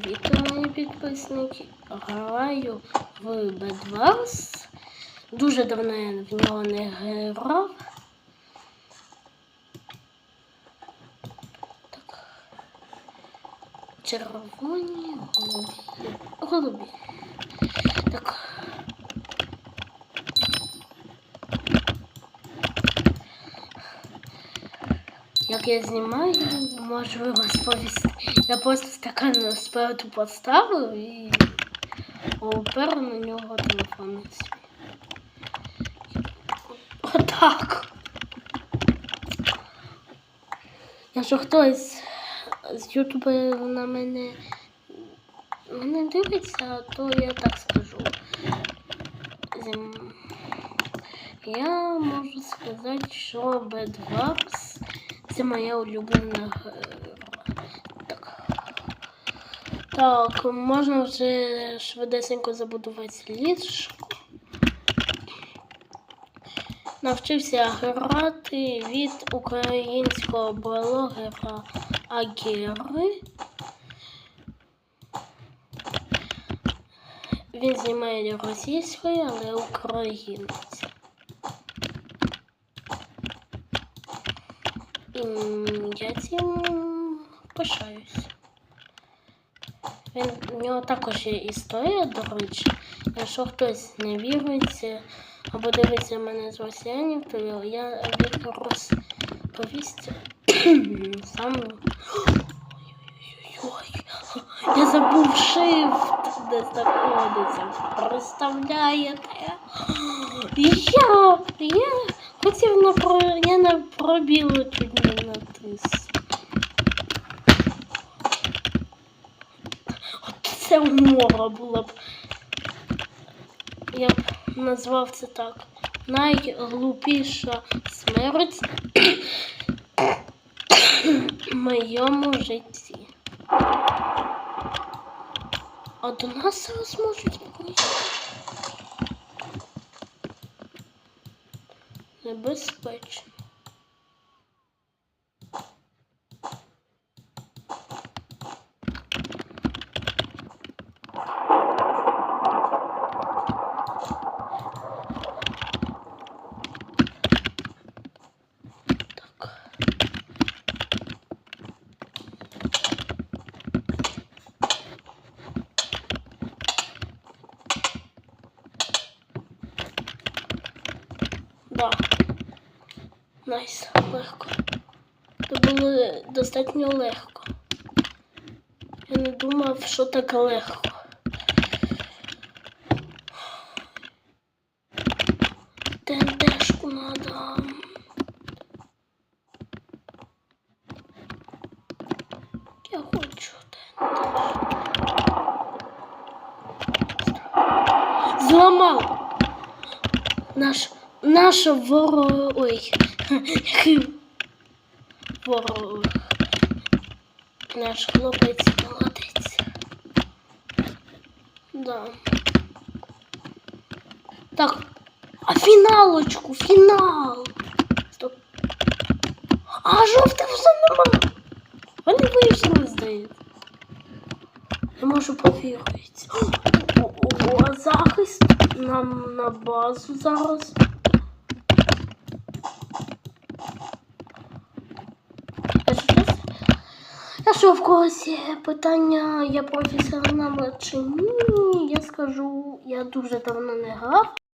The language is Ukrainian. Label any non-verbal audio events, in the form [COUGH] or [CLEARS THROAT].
Привіт, мої підписники. Граю в Bedwars. Дуже давно я в нього не грав. Так. Червоні голубі. Голубі. Так. Як я знімаю, можливо сповісти. Я просто стакан спереду поставив і опер на нього телефон. Отак. Якщо хтось з Ютуба на мене мене дивиться, то я так скажу. Я можу сказати, що Bedwars це моя улюблена. Так. Так, можна вже швидесенько забудувати ліжко. Навчився грати від українського блогера Агіри. Він знімає російською, але українець. І я цим пишаюсь. Він, у нього також є історія, до речі. Якщо хтось не вірується або дивиться мене з росіянів, то я, розповість [CLEARS THROAT] сам. Ой-ой-ой. Я забув shift, де знаходиться. Представляєте? Я, я хотів на про... я на пробіли чуть не натис. От це умова була б. Я б назвав це так. Найглупіша смерть в моєму житті. А до нас зараз можуть приїхати. Небезпечно. Найс, легко. Це було достатньо легко. Я не думав, що так легко. ТНТшку надо. Я хочу ТНТ. Зламав! Наш, наша воро... Ой, ворог. Наш хлопець молодець. Да. Так, а фіналочку, фінал. Стоп. А жовтих вже нема. Вони вийшли, здається. Я можу повірити. О, о, захист нам на базу зараз. Якщо в когось є питання, я професіонал чи ні, я скажу, я дуже давно не грав.